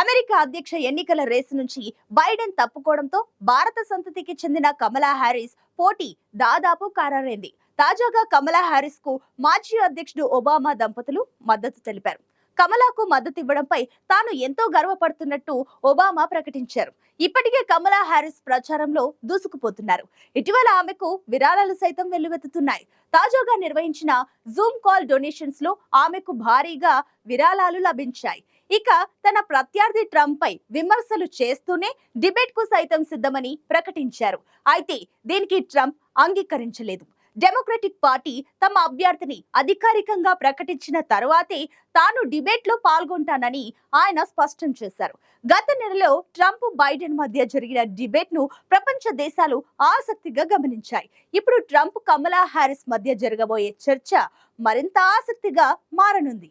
America అధ్యక్ష ఎన్నికల race నుంచి బైడెన్ తప్పుకోవడంతో భారత సంతతికి చెందిన కమలా హ్యారిస్ పోటీ దాదాపు ఖరారైంది. తాజాగా కమలా హ్యారిస్కు మాజీ అధ్యక్షుడు ఒబామా దంపతులు మద్దతు తెలిపారు. కమలాకు మద్దతు ఇవ్వడంపై తాను ఎంతో గర్వపడుతున్నట్టు ఒబామా ప్రకటించారు. ఇప్పటికే కమలా హ్యారిస్ ప్రచారంలో దూసుకుపోతున్నారు. ఇటీవల ఆమెకు విరాళాలు సైతం వెల్లువెత్తుతున్నాయి. తాజాగా నిర్వహించిన జూమ్ కాల్ డొనేషన్స్లో ఆమెకు భారీగా విరాళాలు లభించాయి. ఇక తన ప్రత్యర్థి ట్రంప్ పై విమర్శలు చేస్తూనే డిబేట్కు సైతం సిద్ధమని ప్రకటించారు. అయితే దీనికి ట్రంప్ అంగీకరించలేదు. డెమోక్రటిక్ పార్టీ తమ అభ్యర్థిని అధికారికంగా ప్రకటించిన తరువాతే తాను డిబేట్లో పాల్గొంటానని ఆయన స్పష్టం చేశారు. గత నెలలో ట్రంప్ బైడెన్ మధ్య జరిగిన డిబేట్ను ప్రపంచ దేశాలు ఆసక్తిగా గమనించాయి. ఇప్పుడు ట్రంప్ కమలా హ్యారిస్ మధ్య జరగబోయే చర్చ మరింత ఆసక్తిగా మారనుంది.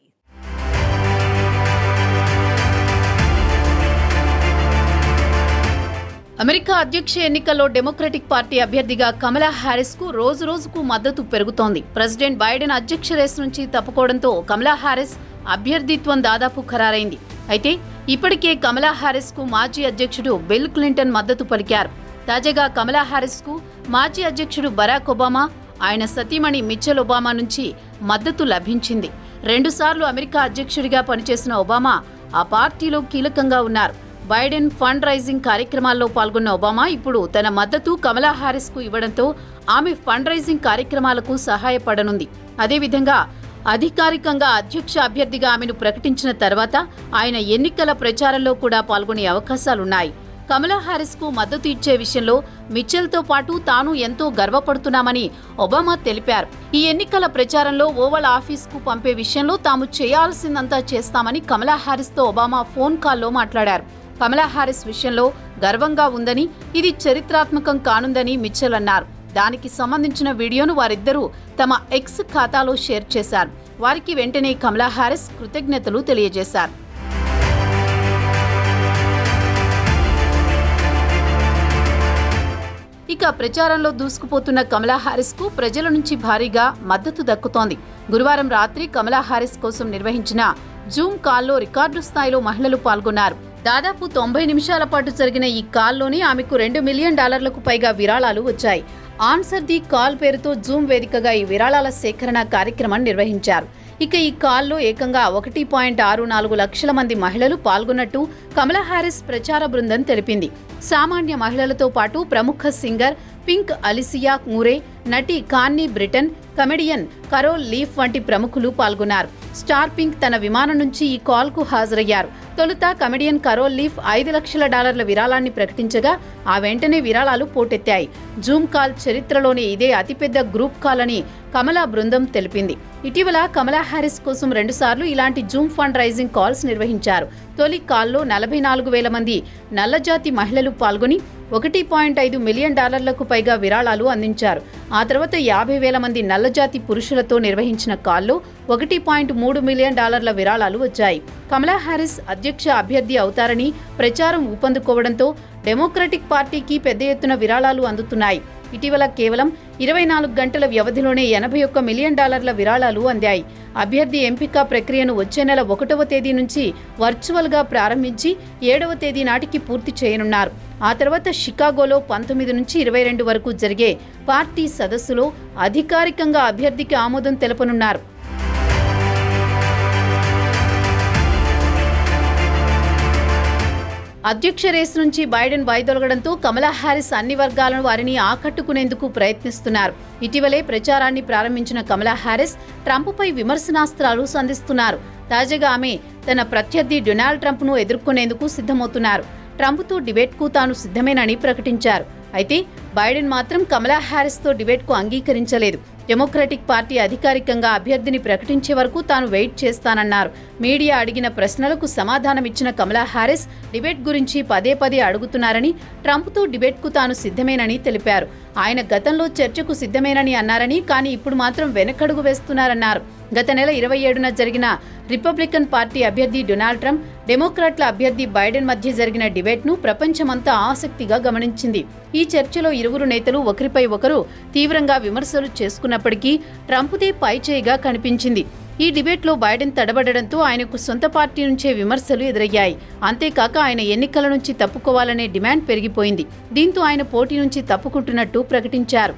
అమెరికా అధ్యక్ష ఎన్నికల్లో డెమోక్రటిక్ పార్టీ అభ్యర్థిగా కమలా హ్యారిస్కు రోజు రోజుకు మద్దతు పెరుగుతోంది. ప్రెసిడెంట్ బైడెన్ అధ్యక్ష రేసు నుంచి తప్పుకోవడంతో కమలా హ్యారిస్ అభ్యర్థిత్వం దాదాపు ఖరారైంది. అయితే ఇప్పటికే కమలా హ్యారిస్కు మాజీ అధ్యక్షుడు బిల్ క్లింటన్ మద్దతు పలికారు. తాజాగా కమలా హ్యారిస్కు మాజీ అధ్యక్షుడు బరాక్ ఒబామా ఆయన సతీమణి మిచ్చెల్ ఒబామా నుంచి మద్దతు లభించింది. రెండుసార్లు అమెరికా అధ్యక్షుడిగా పనిచేసిన ఒబామా ఆ పార్టీలో కీలకంగా ఉన్నారు. బైడెన్ ఫండ్ రైజింగ్ కార్యక్రమాల్లో పాల్గొన్న ఒబామా ఇప్పుడు తన మద్దతు కమలా హారిస్కు ఇవ్వడంతో ఆమె ఫండ్ రైజింగ్ కార్యక్రమాలకు సహాయపడనుంది. అదేవిధంగా అధికారికంగా అధ్యక్ష అభ్యర్థిగా ఆమెను ప్రకటించిన తర్వాత ఆయన ఎన్నికల ప్రచారంలో కూడా పాల్గొనే అవకాశాలున్నాయి. కమలా హారిస్కు మద్దతు ఇచ్చే విషయంలో మిచెల్తో పాటు తాను ఎంతో గర్వపడుతున్నామని ఒబామా తెలిపారు. ఈ ఎన్నికల ప్రచారంలో ఓవల్ ఆఫీస్కు పంపే విషయంలో తాము చేయాల్సిందంతా చేస్తామని కమలా హారిస్తో ఒబామా ఫోన్ కాల్లో మాట్లాడారు. కమలా హారిస్ విషయంలో గర్వంగా ఉందని ఇది చరిత్రాత్మకం కానుందని మిచ్చల్ అన్నారు. దానికి సంబంధించిన వీడియోను వారిద్దరూ తమ ఎక్స్ ఖాతాలో షేర్ చేశారు. వారికి వెంటనే కమలా హారిస్ కృతజ్ఞతలు తెలియజేశారు. ఇక ప్రచారంలో దూసుకుపోతున్న కమలా హారిస్కు ప్రజల నుంచి భారీగా మద్దతు దక్కుతోంది. గురువారం రాత్రి కమలా హారిస్ కోసం నిర్వహించిన జూమ్ కాల్లో రికార్డు స్థాయిలో మహిళలు పాల్గొన్నారు. దాదాపు తొంభై నిమిషాల పాటు జరిగిన ఈ కాల్లోనే ఆమెకు రెండు మిలియన్ డాలర్లకు పైగా విరాళాలు వచ్చాయి. ఆన్సర్ ది కాల్ పేరుతో జూమ్ వేదికగా ఈ విరాళాల సేకరణ కార్యక్రమం నిర్వహించారు. ఇక ఈ కాల్లో ఏకంగా ఒకటి పాయింట్ ఆరు నాలుగు లక్షల మంది మహిళలు పాల్గొన్నట్టు కమలా హారిస్ ప్రచార బృందం తెలిపింది. సామాన్య మహిళలతో పాటు ప్రముఖ సింగర్ పింక్ అలిసియా మూరే నటి కాన్నీ బ్రిటన్ కమెడియన్ కరోల్ లీఫ్ వంటి ప్రముఖులు పాల్గొన్నారు. స్టార్ పింక్ తన విమానం నుంచి ఈ కాల్కు హాజరయ్యారు. తొలుత కమెడియన్ కరోల్ లీఫ్ ఐదు లక్షల డాలర్ల విరాళాన్ని ప్రకటించగా ఆ వెంటనే విరాళాలు పోటెత్తాయి. జూమ్ కాల్ చరిత్రలోనే ఇదే అతిపెద్ద గ్రూప్ కాల్ అని కమలా బృందం తెలిపింది. ఇటీవల కమలా హ్యారిస్ కోసం రెండుసార్లు ఇలాంటి జూమ్ ఫండ్ రైజింగ్ కాల్స్ నిర్వహించారు. తొలి కాల్లో నలభై నాలుగు వేల మంది నల్లజాతి మహిళలు పాల్గొని ఒకటి పాయింట్ ఐదు మిలియన్ డాలర్లకు పైగా విరాళాలు అందించారు. ఆ తర్వాత యాభై వేల మంది నల్లజాతి పురుషులతో నిర్వహించిన కాల్లో ఒకటి పాయింట్ మూడు మిలియన్ డాలర్ల విరాళాలు వచ్చాయి. కమలా హ్యారిస్ అధ్యక్ష అభ్యర్థి అవుతారని ప్రచారం ఊపందుకోవడంతో డెమోక్రటిక్ పార్టీకి పెద్ద ఎత్తున విరాళాలు అందుతున్నాయి. ఇటీవల కేవలం ఇరవై నాలుగు గంటల వ్యవధిలోనే ఎనభై ఒక్క మిలియన్ డాలర్ల విరాళాలు అందాయి. అభ్యర్థి ఎంపిక ప్రక్రియను వచ్చే నెల ఒకటవ తేదీ నుంచి వర్చువల్గా ప్రారంభించి ఏడవ తేదీ నాటికి పూర్తి చేయనున్నారు. ఆ తర్వాత షికాగోలో పంతొమ్మిది నుంచి ఇరవై రెండు వరకు జరిగే పార్టీ సదస్సులో అధికారికంగా అభ్యర్థికి ఆమోదం తెలపనున్నారు. అధ్యక్ష రేసు నుంచి బైడెన్ వైదొలగడంతో కమలా హ్యారిస్ అన్ని వర్గాలను వారిని ఆకట్టుకునేందుకు ప్రయత్నిస్తున్నారు. ఇటీవలే ప్రచారాన్ని ప్రారంభించిన కమలా హ్యారిస్ ట్రంప్పై విమర్శనాస్త్రాలు సంధిస్తున్నారు. తాజాగా ఆమె తన ప్రత్యర్థి డొనాల్డ్ ట్రంప్ను ఎదుర్కొనేందుకు సిద్ధమవుతున్నారు. ట్రంప్తో డిబేట్కు తాను సిద్ధమేనని ప్రకటించారు. అయితే బైడెన్ మాత్రం కమలా హ్యారిస్తో డిబేట్కు అంగీకరించలేదు. డెమోక్రటిక్ పార్టీ అధికారికంగా అభ్యర్థిని ప్రకటించే వరకు తాను వెయిట్ చేస్తానన్నారు. మీడియా అడిగిన ప్రశ్నలకు సమాధానమిచ్చిన కమలా హ్యారిస్ డిబేట్ గురించి పదే పదే అడుగుతున్నారని ట్రంప్తో డిబేట్కు తాను సిద్ధమేనని తెలిపారు. ఆయన గతంలో చర్చకు సిద్ధమేనని అన్నారని కానీ ఇప్పుడు మాత్రం వెనకడుగు వేస్తున్నారన్నారు. గత నెల ఇరవై ఏడున జరిగిన రిపబ్లికన్ పార్టీ అభ్యర్థి డొనాల్డ్ ట్రంప్ డెమోక్రాట్ల అభ్యర్థి బైడెన్ మధ్య జరిగిన డిబేట్ను ప్రపంచమంతా ఆసక్తిగా గమనించింది. ఈ చర్చలో ఇరువురు నేతలు ఒకరిపై ఒకరు తీవ్రంగా విమర్శలు చేసుకున్నప్పటికీ ట్రంప్దే పైచేయిగా కనిపించింది. ఈ డిబేట్లో బైడెన్ తడబడడంతో ఆయనకు సొంత పార్టీ నుంచే విమర్శలు ఎదురయ్యాయి. అంతేకాక ఆయన ఎన్నికల నుంచి తప్పుకోవాలనే డిమాండ్ పెరిగిపోయింది. దీంతో ఆయన పోటీ నుంచి తప్పుకుంటున్నట్టు ప్రకటించారు.